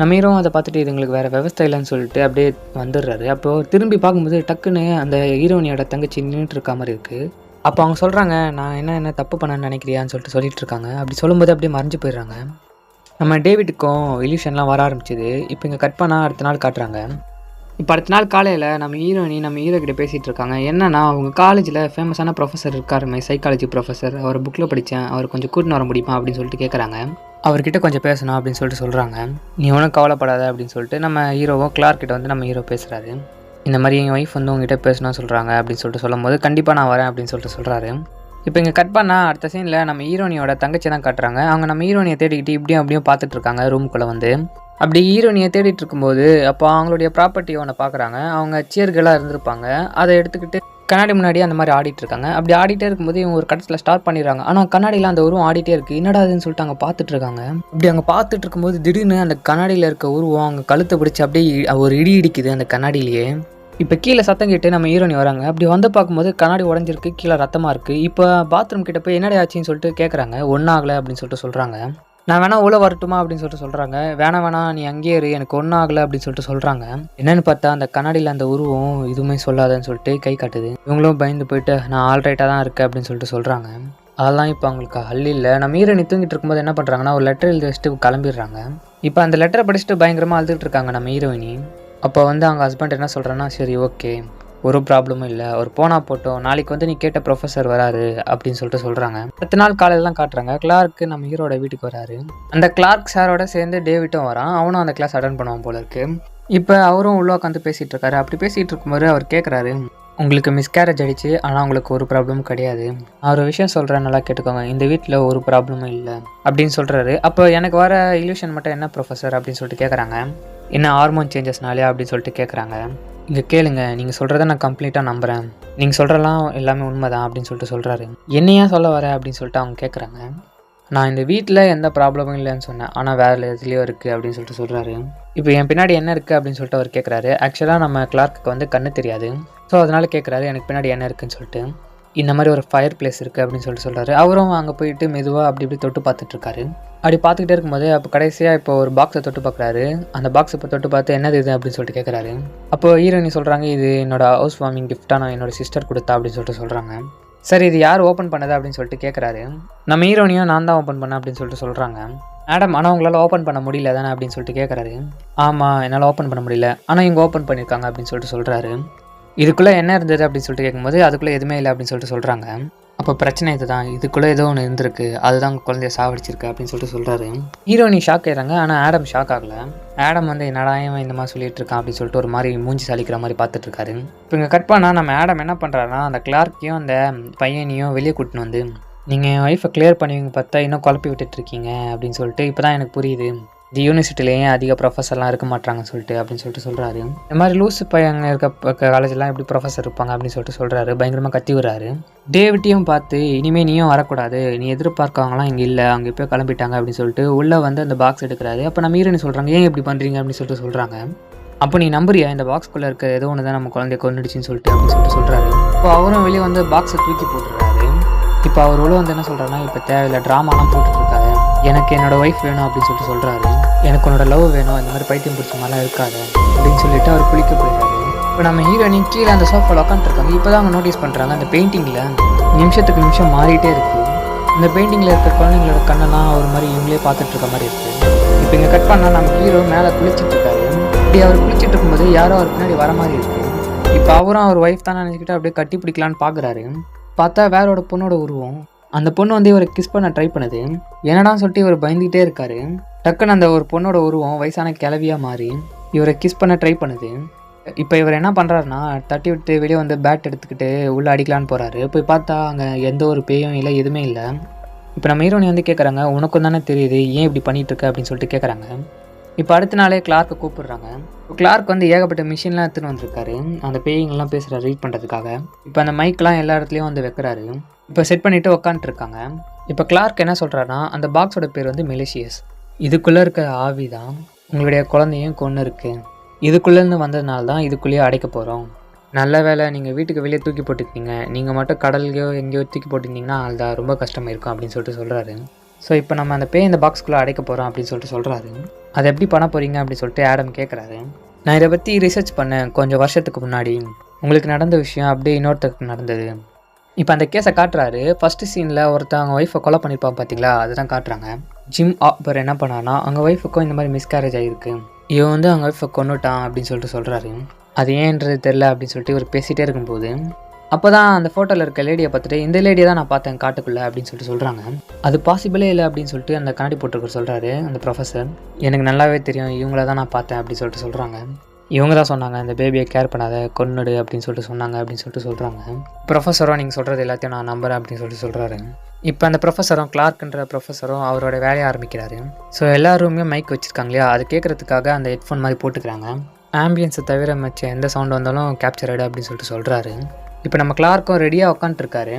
[SPEAKER 1] நம்ம ஹீரோவும் அதை பார்த்துட்டு இதுங்களுக்கு வேறு விவசாய இல்லைன்னு சொல்லிட்டு அப்படியே வந்துடுறாரு. அப்போது திரும்பி பார்க்கும்போது டக்குன்னு அந்த ஹீரோனியோட தங்கச்சி நின்றுட்டு இருக்க மாதிரி இருக்குது அப்போ அவங்க சொல்கிறாங்க நான் என்ன என்ன தப்பு பண்ணேன்னு நினைக்கிறியான்னு சொல்லிட்டு சொல்லிட்டு இருக்காங்க. அப்படி சொல்லும்போது அப்படியே மறைஞ்சு போயிடுறாங்க. நம்ம டேவிட்டுக்கும் இல்யூஷன்லாம் வர ஆரம்பிச்சிது. இப்போ இங்கே கட் பண்ணால் அடுத்த நாள் காட்டுறாங்க. இப்போ அடுத்த நாள் காலையில் நம்ம ஹீரோயினி நம்ம ஹீரோ கிட்ட பேசிகிட்டு இருக்காங்க. என்னன்னா அவங்க காலேஜில் ஃபேமஸான ப்ரொஃபஸர் இருக்காருமே சைக்காலஜி ப்ரொஃபஸர் அவர் புக்கில் படித்தேன் அவர் கொஞ்சம் கூட்டின்னு வர முடியுமா அப்படின்னு சொல்லிட்டு கேட்குறாங்க அவர்கிட்ட கொஞ்சம் பேசணும் அப்படின்னு சொல்லிட்டு சொல்கிறாங்க நீ ஒன்றும் கவலைப்படாத அப்படின்னு சொல்லிட்டு நம்ம ஹீரோவும் கிளார்க்கிட்ட வந்து நம்ம ஹீரோ பேசுகிறாரு இந்த மாதிரி என் ஒய்ஃப் வந்து உங்ககிட்ட பேசணும்னு சொல்கிறாங்க அப்படின்னு சொல்லிட்டு சொல்லும்போது கண்டிப்பாக நான் வரேன் அப்படின்னு சொல்லிட்டு சொல்கிறாரு இப்போ இங்கே கட் பண்ணால் அடுத்த சீனில் நம்ம ஹீரோனியோட தங்கச்சி தான் காட்டுறாங்க. அவங்க நம்ம ஹீரோனியை தேடிக்கிட்டு இப்படியும் அப்படியும் பார்த்துட்டு இருக்காங்க ரூம்குள்ளே வந்து. அப்படி ஹீரோனியை தேடிட்டு இருக்கும்போது அப்போ அவங்களுடைய ப்ராப்பர்ட்டி ஒன்று பார்க்குறாங்க. அவங்க சியர்களாக இருந்திருப்பாங்க. அதை எடுத்துக்கிட்டு கண்ணாடி முன்னாடி அந்த மாதிரி ஆடிட்டு இருக்காங்க. அப்படி ஆடிட்டே இருக்கும்போது இவங்க ஒரு கட்டத்தில் ஸ்டார்ட் பண்ணிடுறாங்க. ஆனால் கண்ணாடியில் அந்த உருவம் ஆடிட்டே இருக்கு. என்னடா அதுன்னு சொல்லிட்டு அங்கே பார்த்துட்டு இருக்காங்க. இப்படி அங்கே பார்த்துட்டு இருக்கும்போது திடீர்னு அந்த கண்ணாடியில் இருக்க உருவம் அவங்க கழுத்தை பிடிச்சி அப்படியே இ- ஒரு இடி இடிக்குது அந்த கண்ணாடியிலேயே. இப்போ கீழே சத்தம் கேட்டு நம்ம ஹீரோனி வராங்க. அப்படி வந்து பார்க்கும்போது கண்ணாடி உடஞ்சிருக்கு கீழே ரத்தமாக இருக்குது இப்போ பாத்ரூம் கிட்ட போய் என்னடா ஆச்சுன்னு சொல்லிட்டு கேட்குறாங்க ஒன்றாகலை அப்படின்னு சொல்லிட்டு சொல்கிறாங்க நான் வேணா உள்ள வரட்டுமா? அப்படின்னு சொல்லிட்டு சொல்கிறாங்க வேணாம் வேணாம். நீ அங்கேயே இரு. எனக்கு ஒன்றாகலை அப்படின்னு சொல்லிட்டு சொல்கிறாங்க என்னென்னு பார்த்தா அந்த கண்ணாடியில் அந்த உருவம் எதுவுமே சொல்லாதன்னு சொல்லிட்டு கை காட்டுது. இவங்களும் பயந்து போயிட்டு நான் ஆல்ரைட்டாக தான் இருக்கேன் அப்படின்னு சொல்லிட்டு சொல்கிறாங்க அதெல்லாம் இப்போ அவங்களுக்கு ஹல் இல்லை. நம்ம ஹீரோனி தூங்கிட்டு இருக்கும்போது என்ன பண்ணுறாங்கன்னா ஒரு லெட்டர் எழுதி வச்சுட்டு கிளம்பிடுறாங்க. இப்போ அந்த லெட்டரை படிச்சுட்டு பயங்கரமாக அழுதுகிட்டு இருக்காங்க நம்ம ஹீரோயினி. அப்போ வந்து அவங்க ஹஸ்பண்ட் என்ன சொல்கிறேன்னா சரி ஓகே ஒரு ப்ராப்ளமும் இல்லை. அவர் போனால் போட்டோம். நாளைக்கு வந்து நீ கேட்ட ப்ரொஃபஸர் வராரு அப்படின்னு சொல்லிட்டு சொல்கிறாங்க அடுத்த நாள் காலையில தான் காட்டுறாங்க. கிளார்க்கு நம்ம ஹீரோட வீட்டுக்கு வராரு. அந்த கிளார்க் சாரோட சேர்ந்து டேவிட்டும் வரான். அவனும் அந்த கிளாஸ் அட்டன் பண்ணுவான் போல இருக்கு. இப்போ அவரும் உள்ள உட்காந்து பேசிகிட்டு இருக்காரு. அப்படி பேசிகிட்டு இருக்கும்போது அவர் கேட்குறாரு உங்களுக்கு மிஸ்கேரேஜ் ஆயிடுச்சு. ஆனால் உங்களுக்கு ஒரு ப்ராப்ளமும் கிடையாது. நான் ஒரு விஷயம் சொல்கிறேன் நல்லா கேட்டுக்கோங்க. இந்த வீட்டில் ஒரு ப்ராப்ளமும் இல்லை. அப்படின்னு சொல்கிறாரு அப்போ எனக்கு வர இல்யூஷன் மட்டும் என்ன ப்ரொஃபஸர் அப்படின்னு சொல்லிட்டு கேட்குறாங்க என்ன ஹார்மோன் சேஞ்சஸ்னாலே அப்படின்னு சொல்லிட்டு கேட்குறாங்க இங்கே கேளுங்க நீங்கள் சொல்கிறத நான் கம்ப்ளீட்டாக நம்புகிறேன் நீங்கள் சொல்கிறலாம் எல்லாமே உண்மைதான் அப்படின்னு சொல்லிட்டு சொல்கிறாரு என்னையா சொல்ல வர அப்படின்னு சொல்லிட்டு அவங்க கேட்குறாங்க நான் இந்த வீட்டில் எந்த ப்ராப்ளமும் இல்லைன்னு சொன்னேன். ஆனால் வேறு எதுலேயோ இருக்குது அப்படின்னு சொல்லிட்டு சொல்கிறாரு இப்போ என் பின்னாடி என்ன இருக்குது அப்படின்னு சொல்லிட்டு அவர் கேட்குறாரு ஆக்சுவலாக நம்ம கிளார்க்கு வந்து கண்ணு தெரியாது. ஸோ அதனால் கேட்குறாரு எனக்கு பின்னாடி என்ன இருக்குதுன்னு சொல்லிட்டு. இந்த மாதிரி ஒரு ஃபயர் பிளேஸ் இருக்குது அப்படின்னு சொல்லிட்டு சொல்கிறாரு அவரும் அங்கே போயிட்டு மெதுவாக அப்படி இப்படி தொட்டு பார்த்துட்ருக்காரு அப்படி பார்த்துக்கிட்டே இருக்கும்போது அப்போ கடைசியாக இப்போ ஒரு பாக்ஸை தொட்டு பார்க்குறாரு. அந்த பாக்ஸை இப்போ தொட்டு பார்த்து என்னது இது அப்படின்னு சொல்லிட்டு கேட்குறாரு அப்போ ஹீரோயினி சொல்கிறாங்க இது என்னோட ஹவுஸ் வார்மிங் கிஃப்டாக நான் என்னோட சிஸ்டர் கொடுத்தா அப்படின்னு சொல்லிட்டு சொல்கிறாங்க சரி இது யார் ஓப்பன் பண்ணது அப்படின்னு சொல்லிட்டு கேட்குறாரு நம்ம ஹீரோனியும் நான் தான் ஓப்பன் பண்ணேன் அப்படின்னு சொல்லிட்டு சொல்கிறாங்க மேடம் ஆனால் உங்களால் ஓப்பன் பண்ண முடியல தானே அப்படின்னு சொல்லிட்டு கேட்குறாரு ஆமாம் என்னால் ஓப்பன் பண்ண முடியல. ஆனால் இங்கே ஓப்பன் பண்ணியிருக்காங்க அப்படின்னு சொல்லிட்டு சொல்கிறாரு இதுக்குள்ளே என்ன இருந்தது அப்படின்னு சொல்லிட்டு கேட்கும்போது அதுக்குள்ளே எதுவுமே இல்லை அப்படின்னு சொல்லிட்டு சொல்கிறாங்க அப்போ பிரச்சனை இதுதான். இதுக்குள்ளே ஏதோ ஒன்று இருந்திருக்கு. அதுதான் உங்கள் குழந்தைய சாவடிச்சிருக்கு அப்படின்னு சொல்லிட்டு சொல்கிறாரு ஹீரோயினி ஷாக் ஆயிடுறாங்க. ஆனால் ஆடம் ஷாக் ஆகலை. ஆடம் வந்து என்னடா இவன் இந்த மாதிரி சொல்லிட்டு இருக்கான் அப்படின்னு சொல்லிட்டு ஒரு மாதிரி மூஞ்சி சலிக்கிற மாதிரி பார்த்துட்டு இருக்காரு. இப்போ இங்கே கட் பண்ணால் நம்ம ஆடம் என்ன பண்ணுறாருன்னா அந்த கிளார்க்கையும் அந்த பையனையும் வெளியே கூட்டின்னு வந்து நீங்கள் என் ஒய்ஃபை கிளியர் பண்ணுவீங்க பார்த்தா இன்னும் குழப்பி விட்டுட்டு இருக்கீங்க அப்படின்னு சொல்லிட்டு இப்போ தான் எனக்கு புரியுது. இந்த யூனிவர்சிட்டிலேயே அதிக ப்ரொஃபஸர்லாம் இருக்க மாட்டாங்க சொல்லிட்டு அப்படின்னு சொல்லிட்டு சொல்கிறாரு இந்த மாதிரி லூசு பையங்க இருக்க காலேஜ்லாம் எப்படி ப்ரொஃபஸர் இருப்பாங்க அப்படின்னு சொல்லிட்டு சொல்கிறாரு பயங்கரமாக கத்தி விடுறாரு. டேவிட்டையும் பார்த்து இனிமேல் நீயும் வரக்கூடாது. நீ எதிர்பார்க்கவங்களாம் இங்கே இல்லை. அவங்க போய் கிளம்பிட்டாங்க அப்படின்னு சொல்லிட்டு உள்ளே வந்து அந்த பாக்ஸ் எடுக்கிறாரு. அப்போ நம்ம ஹீரோனி சொல்கிறாங்க ஏன் இப்படி பண்ணுறீங்க அப்படின்னு சொல்லிட்டு சொல்கிறாங்க அப்போ நீ நம்புறியா? இந்த பாக்ஸ்குள்ளே இருக்க ஏதோ ஒன்று தான் நம்ம குழந்தைய கொண்டுடுச்சின்னு சொல்லிட்டு அப்படின்னு சொல்லிட்டு சொல்கிறாரு இப்போ அவரும் வெளியே வந்து பாக்ஸை தூக்கி போட்டுறாரு இப்போ அவர் உள்ள வந்து என்ன சொல்கிறாருன்னா இப்போ தேவையில்ல ட்ராமாலாம் போட்டுட்ருக்காரு எனக்கு என்னோடய ஒய்ஃப் வேணும் அப்படின்னு சொல்லிட்டு சொல்கிறாரு எனக்கு உன்னோட லவ் வேணும் இந்த மாதிரி பைத்தியம் பிடிச்ச மாதிரிலாம் இருக்காது அப்படின்னு சொல்லிட்டு அவர் குளிக்க போயிடுறாரு இப்போ நம்ம ஹீரோயினி கீழே அந்த சோஃபாவில் உட்காந்துருக்காங்க இப்போ தான் அவங்க நோட்டீஸ் பண்ணுறாங்க அந்த பெயிண்டிங்கில் நிமிஷத்துக்கு நிமிஷம் மாறிட்டே இருக்குது இந்த பெயிண்டிங்கில் இருக்க குழந்தைங்களோட கண்ணெல்லாம் ஒரு மாதிரி இவங்களே பார்த்துட்டு இருக்க மாதிரி இருக்குது இப்போ இங்கே கட் பண்ணால் நம்ம ஹீரோ மேலே குளிச்சிட்டு இருக்காரு. இப்படி அவர் குளிச்சிட்டு இருக்கும்போது யாரோ அவர் பின்னாடி வர மாதிரி இருக்குது இப்போ அவரும் அவர் ஒய்ஃப் தானே நினச்சிக்கிட்டு அப்படியே கட்டி பிடிக்கலான்னு பார்க்குறாரு பார்த்தா வேறோட பொண்ணோட உருவம் அந்த பொண்ணு வந்து இவரை கிஸ் பண்ண ட்ரை பண்ணுது. என்னடான்னு சொல்லிட்டு இவர் பயந்துகிட்டே இருக்காரு. டக்குன்னு அந்த ஒரு பொண்ணோட உருவம் வயசான கிளவியாக மாறி இவரை கிஸ் பண்ண ட்ரை பண்ணுது. இப்போ இவர் என்ன பண்ணுறாருனா தட்டி விட்டு வெளியே வந்து பேட் எடுத்துக்கிட்டு உள்ளே அடிக்கலான்னு போகிறாரு போய் பார்த்தா அங்கே எந்த ஒரு பேயும் இல்லை எதுவுமே இல்லை. இப்போ நம்ம ஹீரோனி வந்து கேட்குறாங்க உனக்கும் தானே தெரியுது ஏன் இப்படி பண்ணிகிட்ருக்க இருக்க? அப்படின்னு சொல்லிட்டு கேட்குறாங்க இப்போ அடுத்த நாளே கிளார்க்கை கூப்பிடுறாங்க. கிளார்க் வந்து ஏகப்பட்ட மிஷின்லாம் எடுத்துன்னு வந்திருக்காரு. அந்த பேய்ங்கெல்லாம் பேசுகிற ரீட் பண்ணுறதுக்காக இப்போ அந்த மைக்லாம் எல்லா இடத்துலையும் வந்து வைக்கிறாரு. இப்போ செட் பண்ணிவிட்டு உக்காந்துட்ருக்காங்க இப்போ கிளார்க் என்ன சொல்கிறாருன்னா அந்த பாக்ஸோட பேர் வந்து மெலிஷியஸ் இதுக்குள்ளே இருக்க ஆவி தான் உங்களுடைய குழந்தையும் கொன்று இருக்கு. இதுக்குள்ளேருந்து வந்ததுனால தான் இதுக்குள்ளேயே அடைக்க போகிறோம் நல்ல வேலை நீங்கள் வீட்டுக்கு வெளியே தூக்கி போட்டுருக்கீங்க நீங்கள் மட்டும் கடல்லையோ எங்கேயோ தூக்கி போட்டிருந்தீங்கன்னா அதுதான் ரொம்ப கஷ்டமாக இருக்கும் அப்படின்னு சொல்லிட்டு சொல்கிறாரு ஸோ இப்போ நம்ம அந்த பேய் இந்த பாக்ஸ்குள்ளே அடைக்க போகிறோம் அப்படின்னு சொல்லிட்டு சொல்கிறாரு அதை எப்படி பண்ண போகிறீங்க அப்படின்னு சொல்லிட்டு ஆடம் கேட்குறாரு நான் இதை பற்றி ரிசர்ச் பண்ணேன் கொஞ்சம் வருஷத்துக்கு முன்னாடி. உங்களுக்கு நடந்த விஷயம் அப்படியே இன்னொருத்தருக்கு நடந்தது. இப்போ அந்த கேஸை காட்டுறாரு. ஃபஸ்ட்டு சீனில் ஒருத்தவங்க ஒய்ஃபை கொலை பண்ணியிருப்பான் பார்த்தீங்களா அதுதான் காட்டுறாங்க. ஜிம் ஆப்பர் என்ன பண்ணானா அவங்க ஒய்ஃபுக்கும் இந்த மாதிரி மிஸ்கேரேஜ் ஆகிருக்கு இவன் வந்து அவங்க ஒய்ஃபை கொண்டுட்டான் அப்படின்னு சொல்லிட்டு சொல்கிறாரு அது ஏன்றது தெரில அப்படின்னு சொல்லிட்டு இவர் பேசிகிட்டே இருக்கும்போது அப்போ தான் அந்த ஃபோட்டோவில் இருக்க லேடியை பார்த்துட்டு இந்த லேடியை தான் நான் பார்த்தேன் காட்டுக்குள்ளே அப்படின்னு சொல்லிட்டு சொல்கிறாங்க அது பாசிபிளே இல்லை அப்படின்னு சொல்லிட்டு அந்த கண்ணாடி போட்டிருக்க சொல்கிறாரு அந்த ப்ரொஃபஸர் எனக்கு நல்லாவே தெரியும் இவங்கள தான் நான் பார்த்தேன் அப்படின்னு சொல்லிட்டு சொல்கிறாங்க இவங்க தான் சொன்னாங்க இந்த பேபியை கேர் பண்ணாத கொன்னுடு அப்படின்னு சொல்லிட்டு சொன்னாங்க அப்படின்னு சொல்லிட்டு சொல்கிறாங்க ப்ரொஃபஸரும் நீங்கள் சொல்கிறது எல்லாத்தையும் நான் நம்புறேன் அப்படின்னு சொல்லிட்டு சொல்கிறாரு இப்போ அந்த ப்ரொஃபஸரும் கிளார்க்ன்ற ப்ரொஃபஸரும் அவரோட வேலையை ஆரம்பிக்கிறாரு. ஸோ எல்லாருமே மைக் வச்சுருக்காங்க இல்லையா? அது கேட்குறதுக்காக அந்த ஹெட்ஃபோன் மாதிரி போட்டுக்கிறாங்க. ஆம்பியன்ஸை தவிர மச்ச எந்த சவுண்ட் வந்தாலும் கேப்சர் ஆகிடு அப்படின்னு சொல்லிட்டு சொல்கிறாரு இப்போ நம்ம கிளார்க்கும் ரெடியாக உட்காந்துருக்காரு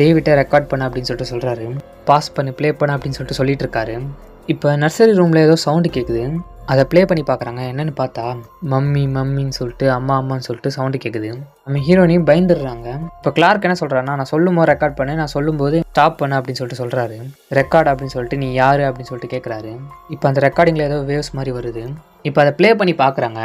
[SPEAKER 1] டேவிட்டை ரெக்கார்ட் பண்ண அப்படின்னு சொல்லிட்டு சொல்கிறாரு பாஸ் பண்ணி ப்ளே பண்ண அப்படின்னு சொல்லிட்டு சொல்லிட்டு இருக்காரு. இப்போ நர்சரி ரூமில் ஏதோ சவுண்டு கேட்குது அதை ப்ளே பண்ணி பார்க்குறாங்க. என்னன்னு பார்த்தா மம்மி மம்மின்னு சொல்லிட்டு அம்மா அம்மான்னு சொல்லிட்டு சவுண்டு கேட்குது நம்ம ஹீரோனையும் பயந்துடுறாங்க. இப்போ கிளார்க் என்ன சொல்கிறாருன்னா நான் சொல்லும் போது ரெக்கார்ட் பண்ணு நான் சொல்லும்போது ஸ்டாப் பண்ண அப்படின்னு சொல்லிட்டு சொல்கிறாரு ரெக்கார்ட் அப்படின்னு சொல்லிட்டு நீ யார்? அப்படின்னு சொல்லிட்டு கேட்குறாரு இப்போ அந்த ரெக்கார்டிங்கில் ஏதோ வேவ்ஸ் மாதிரி வருது. இப்போ அதை ப்ளே பண்ணி பார்க்குறாங்க.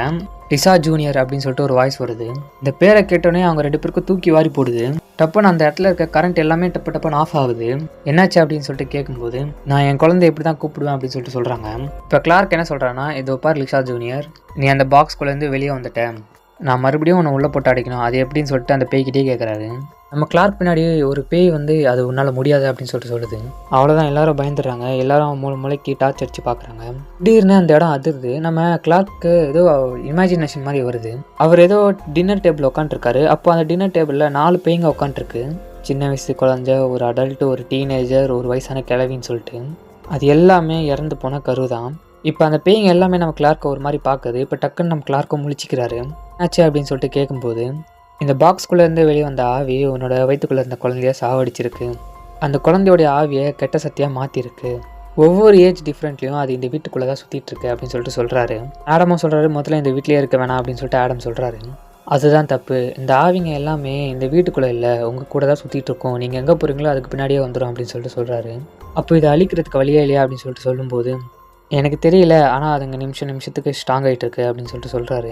[SPEAKER 1] டிசா ஜூனியர் அப்படின்னு சொல்லிட்டு ஒரு வாய்ஸ் வருது. இந்த பேரை கேட்டோன்னே அவங்க ரெண்டு பேருக்கும் தூக்கி வாரி போடுது. டப்புன்னு அந்த இடத்துல இருக்க கரண்ட் எல்லாமே டப்பு டப்புன்னு ஆஃப் ஆகுது. என்னாச்சு அப்படின்னு சொல்லிட்டு கேட்கும்போது நான் என் குழந்தை எப்படி தான் கூப்பிடுவேன் அப்படின்னு சொல்லிட்டு சொல்கிறாங்க இப்போ கிளார்க் என்ன சொல்கிறான்னா இதோ பார் லிஷா ஜூனியர் நீ அந்த பாக்ஸ்குள்ளேருந்து வெளியே வந்துட்டேன் நான் மறுபடியும் உன்னை உள்ளே போட்டு அடிக்கணும். அது எப்படின்னு சொல்லிட்டு அந்த பேய்கிட்டே கேட்குறாரு. நம்ம கிளார்க் பின்னாடி ஒரு பேய் வந்து அது உன்னால் முடியாது அப்படின்னு சொல்லிட்டு சொல்லுது. அவ்வளோதான் எல்லாரும் பயந்துடுறாங்க. எல்லாரும் மூணு மூளைக்கு டார்ச் அடிச்சு பார்க்குறாங்க. திடீர்னு அந்த இடம் அதிருது நம்ம கிளார்க்கு ஏதோ இமேஜினேஷன் மாதிரி வருது. அவர் ஏதோ டின்னர் டேபிள் உட்காந்துருக்காரு அப்போ அந்த டின்னர் டேபிளில் நாலு பேய்ங்க உட்காந்துருக்கு சின்ன வயசு குழந்த ஒரு அடல்ட்டு ஒரு டீனேஜர் ஒரு வயசான கிழவின்னு சொல்லிட்டு. அது எல்லாமே இறந்து போன கரு தான் இப்போ அந்த பேய்ங்க எல்லாமே நம்ம கிளார்க்கை ஒரு மாதிரி பார்க்குது. இப்போ டக்குன்னு நம்ம கிளார்க்கை முழிச்சிக்கிறாரு. ஆச்சு அப்படின்னு சொல்லிட்டு கேட்கும்போது இந்த பாக்ஸ்குள்ளேருந்து வெளியே வந்த ஆவி உன்னோட வயிற்றுக்குள்ளே இருந்த குழந்தைய சாவடிச்சிருக்கு. அந்த குழந்தையோடைய ஆவியை கெட்ட சக்தியாக மாற்றிருக்கு ஒவ்வொரு ஏஜ் டிஃப்ரெண்ட்லையும் அது இந்த வீட்டுக்குள்ளே தான் சுற்றிட்டு இருக்கு அப்படின்னு சொல்லிட்டு சொல்கிறாரு ஆடமும் சொல்கிறாரு முதல்ல இந்த வீட்லேயே இருக்க வேணாம் அப்படின்னு சொல்லிட்டு ஆடம் சொல்கிறாரு அதுதான் தப்பு. இந்த ஆவிங்க எல்லாமே இந்த வீட்டுக்குள்ளே இல்லை. உங்கள் கூட தான் சுற்றிட்டு இருக்கோம். நீங்கள் எங்கே போகிறீங்களோ அதுக்கு பின்னாடியே வந்துடும் அப்படின்னு சொல்லிட்டு சொல்கிறாரு அப்போ இதை அழிக்கிறதுக்கு வழியே இல்லையா அப்படின்னு சொல்லிட்டு சொல்லும்போது எனக்கு தெரியல ஆனால் அதுங்க நிமிஷம் நிமிஷத்துக்கு ஸ்ட்ராங் ஆகிட்டு இருக்கு அப்படின்னு சொல்லிட்டு சொல்கிறாரு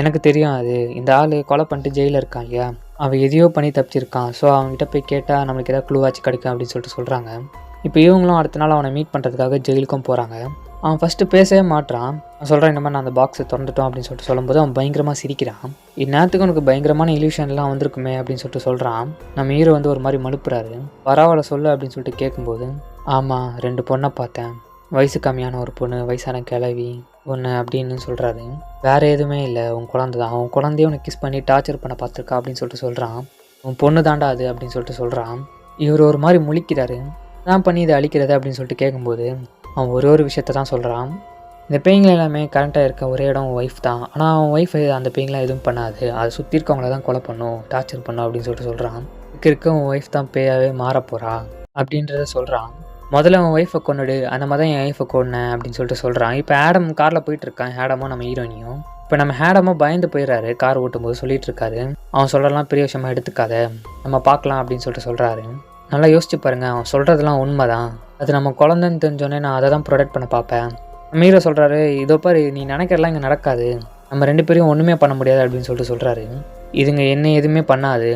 [SPEAKER 1] எனக்கு தெரியும் அது. இந்த ஆள் கொலை பண்ணிட்டு ஜெயிலில் இருக்கான் இல்லையா? அவன் எதையோ பண்ணி தப்பிச்சிருக்கான். ஸோ அவங்ககிட்ட போய் கேட்டால் நம்மளுக்கு ஏதாவது க்ளூவாச்சு கிடைக்கும் அப்படின்னு சொல்லிட்டு சொல்கிறாங்க இப்போ இவங்களும் அடுத்த நாள் அவனை மீட் பண்ணுறதுக்காக ஜெயிலுக்கும் போகிறாங்க அவன் ஃபஸ்ட்டு பேசவே மாட்றான். அவன் சொல்கிறான் இந்த மாதிரி நான் அந்த பாக்ஸை திறந்துட்டோம் அப்படின்னு சொல்லிட்டு சொல்லும்போது அவன் பயங்கரமாக சிரிக்கிறான். இந்நேரத்துக்கு உனக்கு பயங்கரமான இல்யூஷன்லாம் வந்திருக்குமே அப்படின்னு சொல்லிட்டு சொல்கிறான் நம்ம ஹீரோ வந்து ஒரு மாதிரி மனுப்புறாரு பரவாயில்ல சொல்லு அப்படின்னு சொல்லிட்டு கேட்கும்போது ஆமாம் ரெண்டு பொண்ணை பார்த்தேன். வயசு கம்மியான ஒரு பொண்ணு வயசான கிளவி ஒன்று அப்படின்னு சொல்கிறாரு வேறு எதுவுமே இல்லை உன் குழந்தை தான் உன் குழந்தைய உனக்கு கிஸ் பண்ணி டார்ச்சர் பண்ண பார்த்துருக்கா அப்படின்னு சொல்லிட்டு சொல்கிறான் உன் பொண்ணு தாண்டா அது அப்படின்னு சொல்லிட்டு சொல்கிறான் இவர் ஒரு மாதிரி முழிக்கிறாரு. நான் பண்ணி இதை அழிக்கிறது அப்படின்னு சொல்லிட்டு கேட்கும்போது அவன் ஒரே ஒரு விஷயத்த தான் சொல்கிறான் இந்த பேய்கள் எல்லாமே கரண்ட்டாக இருக்க ஒரே இடம் ஒய்ஃப் தான். ஆனால் அவன் ஒய்ஃப் அந்த பேய்ங்களாம் எதுவும் பண்ணாது. அதை சுற்றி இருக்கவங்கள தான் கொலை பண்ணும் டார்ச்சர் பண்ணும் அப்படின்னு சொல்லிட்டு சொல்கிறான் இருக்க இருக்க உன் ஒய்ஃப் தான் பேயாவே மாறப்போகிறா அப்படின்றத சொல்கிறான் முதல்ல அவன் ஒய்ஃபை கொண்டுடு அந்த மாதிரி தான் என் ஒய்ஃபை கொண்டேன் அப்படின்னு சொல்லிட்டு சொல்கிறான் இப்போ ஆடம் காரில் போயிட்டுருக்கான் ஆடமும் நம்ம ஹீரோனியும் இப்போ நம்ம ஹேடமும் பயந்து போயிடுறாரு கார் ஓட்டும்போது சொல்லிட்டு இருக்காரு. அவன் சொல்கிறலாம் பெரிய விஷயமா எடுத்துக்காத நம்ம பார்க்கலாம் அப்படின்னு சொல்லிட்டு சொல்கிறாரு நல்லா யோசிச்சு பாருங்க அவன் சொல்கிறதெல்லாம் உண்மை தான் அது நம்ம குழந்தைன்னு தெரிஞ்சோடனே நான் அதை தான் ப்ரொடெக்ட் பண்ண பார்ப்பேன். நம்ம ஹீரோ சொல்கிறாரு இதோ பாரு நீ நினைக்கிறதெல்லாம் இங்கே நடக்காது. நம்ம ரெண்டு பேரையும் ஒன்றுமே பண்ண முடியாது அப்படின்னு சொல்லிட்டு சொல்கிறாரு இதுங்க என்ன எதுவுமே பண்ணாது.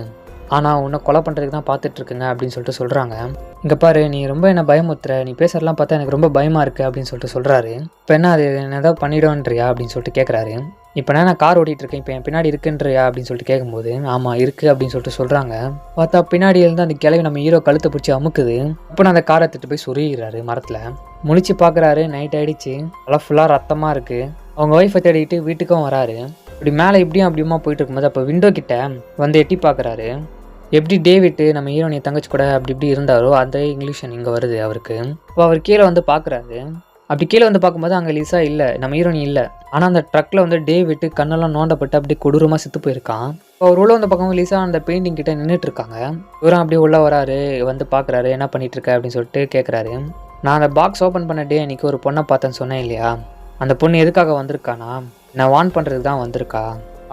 [SPEAKER 1] ஆனால் உன்னை கொலை பண்ணுறதுக்கு தான் பார்த்துட்ருக்குங்க அப்படின்னு சொல்லிட்டு சொல்கிறாங்க இங்கே பாரு நீ ரொம்ப என்ன பயமுத்துற நீ பேசுறதெல்லாம் பார்த்தா எனக்கு ரொம்ப பயமாக இருக்குது அப்படின்னு சொல்லிட்டு சொல்கிறாரு இப்போ என்ன அது என்ன ஏதாவது பண்ணிடுவேன்றியா அப்படின்னு சொல்லிட்டு கேட்குறாரு இப்போ நான் கார் ஓட்டிகிட்டு இருக்கேன் இப்போ என் பின்னாடி இருக்குன்றியா அப்படின்னு சொல்லிட்டு கேட்கும்போது ஆமாம் இருக்குது அப்படின்னு சொல்லிட்டு சொல்கிறாங்க பார்த்தா பின்னாடி இருந்து அந்த கிளவி நம்ம ஹீரோ கழுத்தை பிடிச்சி அமுக்குது. இப்போ நான் அந்த காரை திட்டு போய் சொருகிறாரு மரத்தில். முழிச்சு பார்க்குறாரு நைட் ஆகிடுச்சு நல்லா ஃபுல்லாக ரத்தமாக இருக்குது அவங்க ஒய்ஃபை தேடிக்கிட்டு வீட்டுக்கும் வராரு. இப்படி மேலே இப்படியும் அப்படியுமா போயிட்டு இருக்கும்போது அப்போ விண்டோ கிட்ட வந்து எட்டி பார்க்குறாரு. எப்படி டேவிட்டு நம்ம ஹீரோனிய தங்கச்சி கூட அப்படி இப்படி இருந்தாரோ அதே இங்கிலீஷன் இங்கே வருது அவருக்கு. இப்போ அவர் கீழே வந்து பார்க்குறாரு. அப்படி கீழே வந்து பார்க்கும்போது அங்கே லிசா இல்லை நம்ம ஹீரோனி இல்லை. ஆனால் அந்த ட்ரக்கில் வந்து டேவிட்டு கண்ணெல்லாம் நோண்டப்பட்டு அப்படி கொடூரமாக செத்து போயிருக்கான். இப்போ அவர் உள்ள வந்து பார்க்கும்போது லிசா அந்த பெயிண்டிங் கிட்ட நின்றுட்டு இருக்காங்க இவரும் அப்படியே உள்ள வராரு வந்து பார்க்குறாரு என்ன பண்ணிட்டு இருக்க அப்படின்னு சொல்லிட்டு கேட்குறாரு நான் அந்த பாக்ஸ் ஓப்பன் பண்ண டே அன்னைக்கு ஒரு பொண்ணை பார்த்தேன்னு சொன்னேன் இல்லையா? அந்த பொண்ணு எதுக்காக வந்திருக்கானா? நான் வான் பண்ணுறதுக்கு தான் வந்திருக்கா?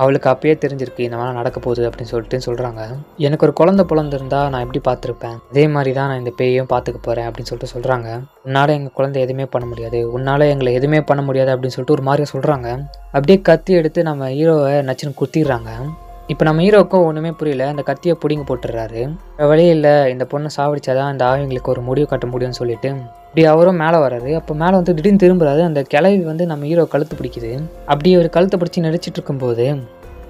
[SPEAKER 1] அவளுக்கு அப்பயே தெரிஞ்சிருக்கு இந்த மாதிரி நடக்க போகுது அப்படின்னு சொல்லிட்டு சொல்கிறாங்க எனக்கு ஒரு குழந்தை பிறந்திருந்தா நான் எப்படி பார்த்துருப்பேன்? அதே மாதிரி தான் நான் இந்த பேயையும் பார்த்துக்க போகிறேன் அப்படின்னு சொல்லிட்டு சொல்கிறாங்க உன்னால் எங்கள் குழந்தை எதுவுமே பண்ண முடியாது. உன்னால் எங்களை எதுவுமே பண்ண முடியாது அப்படின்னு சொல்லிட்டு ஒரு மாதிரி சொல்கிறாங்க அப்படியே கத்தி எடுத்து நம்ம ஹீரோவை நச்சுன்னு குத்திடுறாங்க. இப்போ நம்ம ஹீரோக்கும் ஒன்றுமே புரியல. அந்த கத்தியை பிடிங்க போட்டுடுறாரு. வழி இல்லை. இந்த பொண்ணை சாவடிச்சாதான் இந்த ஆவிங்களுக்கு ஒரு முடிவு கட்ட முடியும்னு சொல்லிட்டு. இப்படி அவரும் மேலே வராரு அப்போ மேலே வந்து திடீர்னு திரும்புறாரு. அந்த கிளவி வந்து நம்ம ஹீரோ கழுத்து பிடிக்குது. அப்படியே ஒரு கழுத்தை பிடிச்சி நடிச்சிட்டு இருக்கும்போது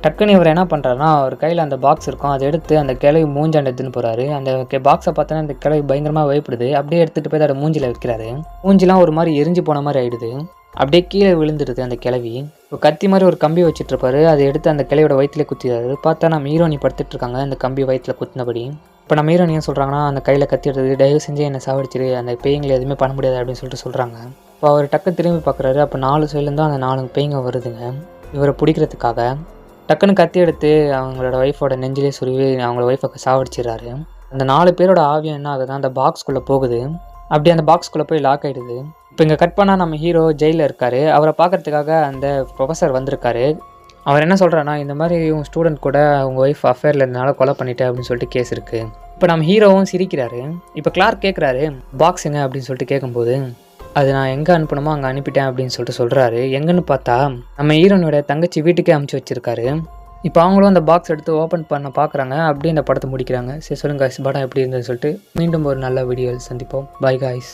[SPEAKER 1] டக்குன்னு இவர் என்ன பண்ணுறாருனா அவர் கையில் அந்த பாக்ஸ் இருக்கும். அதை எடுத்து அந்த கிளவி மூஞ்சாண்ட எடுத்துன்னு போகிறாரு அந்த பாக்ஸை பார்த்தோன்னா அந்த கிளவி பயங்கரமாக பயப்படுது அப்படியே எடுத்துகிட்டு போய் அதை மூஞ்சியில் வைக்கிறாரு. மூஞ்சிலாம் ஒரு மாதிரி எரிஞ்சு போன மாதிரி ஆகிடுது அப்படியே கீழே விழுந்துடுது அந்த கிளவி. கத்தி மாதிரி ஒரு கம்பி வச்சுட்ருப்பாரு. அதை எடுத்து அந்த கிளையோட வயிற்றுல குத்திடுறாரு. பார்த்தா நம்ம ஹீரோனி படுத்துட்டு இருக்காங்க அந்த கம்பி வயிற்றுல குத்தினபடி. இப்போ நம்ம ஹீரோனி ஏன் சொல்கிறாங்கன்னா அந்த கையில் கத்தி எடுத்தது தயவு செஞ்சு என்னை சாவடிச்சிரு. அந்த பேய்ங்களை எதுவுமே பண்ண முடியாது அப்படின்னு சொல்லிட்டு சொல்கிறாங்க இப்போ அவர் டக்கு திரும்பி பார்க்குறாரு அப்போ நாலு சைட்லேருந்து அந்த நாலு பேய்ங்க வருதுங்க. இவரை பிடிக்கிறதுக்காக டக்குன்னு கத்தி எடுத்து அவங்களோட ஒய்ஃபோட நெஞ்சிலே சுருவி அவங்களோட ஒய்ஃபை சாவடிச்சிடுறாரு. அந்த நாலு பேரோட ஆவியம் என்ன ஆகுது அந்த பாக்ஸ்குள்ளே போகுது. அப்படி அந்த பாக்ஸ்குள்ளே போய் லாக் ஆகிடுது இப்போ இங்கே கட் பண்ணால் நம்ம ஹீரோ ஜெயிலில் இருக்காரு. அவரை பார்க்கறதுக்காக அந்த ப்ரொஃபஸர் வந்திருக்காரு. அவர் என்ன சொல்கிறான்னா இந்த மாதிரி உங்கள் ஸ்டூடெண்ட் கூட உங்கள் ஒய்ஃப் அஃபேரில் இருந்தனால கொலை பண்ணிட்டேன் அப்படின்னு சொல்லிட்டு கேஸ் இருக்குது இப்போ நம்ம ஹீரோவும் சிரிக்கிறாரு. இப்போ கிளார்க் கேட்குறாரு பாக்ஸ் எங்க? அப்படின்னு சொல்லிட்டு கேட்கும்போது அது நான் எங்கே அனுப்பணுமோ அங்கே அனுப்பிட்டேன் அப்படின்னு சொல்லிட்டு சொல்கிறாரு. எங்கன்னு பார்த்தா நம்ம ஹீரோனோட தங்கச்சி வீட்டுக்கே அமுச்சு வச்சிருக்காரு. இப்போ அவங்களும் அந்த பாக்ஸ் எடுத்து ஓப்பன் பண்ண பார்க்குறாங்க. அப்படியே இந்த படத்தை முடிக்கிறாங்க. சரி சொல்லுங்க படம் எப்படி இருந்ததுன்னு சொல்லிட்டு மீண்டும் ஒரு நல்ல வீடியோவில் சந்திப்போம். By guys